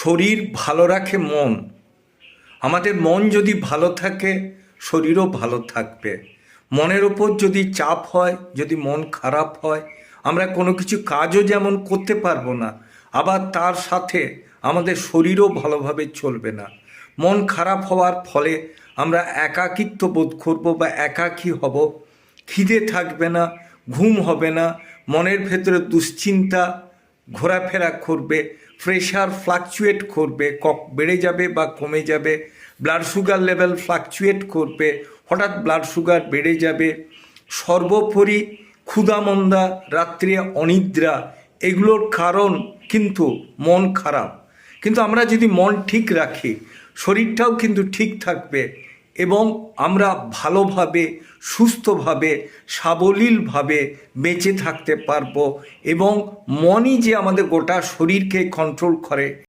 শরীর ভালো রাখে মন। আমাদের মন যদি ভালো থাকে, শরীরও ভালো থাকবে। মনের ওপর যদি চাপ হয়, যদি মন খারাপ হয়, আমরা কোনো কিছু কাজও যেমন করতে পারব না, আবার তার সাথে আমাদের শরীরও ভালোভাবে চলবে না। মন খারাপ হওয়ার ফলে আমরা একাকিত্ব বোধ করব বা একাকী হব। খিদে থাকবে না, ঘুম হবে না, মনের ভেতরে দুশ্চিন্তা ঘোরাফেরা করবে প্রেশার ফ্লাকচুয়েট করবে, কক বেড়ে যাবে বা কমে যাবে ব্লাড সুগার লেভেল ফ্লাকচুয়েট করবে, হঠাৎ ব্লাড সুগার বেড়ে যাবে, সর্বোপরি ক্ষুধামন্দা, রাত্রে অনিদ্রা, এগুলোর কারণ কিন্তু মন খারাপ। কিন্তু আমরা যদি মন ঠিক রাখি, শরীরটাও কিন্তু ঠিক থাকবে। এবং আমরা ভালোভাবে, সুস্থভাবে, সাবলীলভাবে বেঁচে থাকতে পারব এবং মনই যে আমাদের গোটা শরীরকে কন্ট্রোল করে।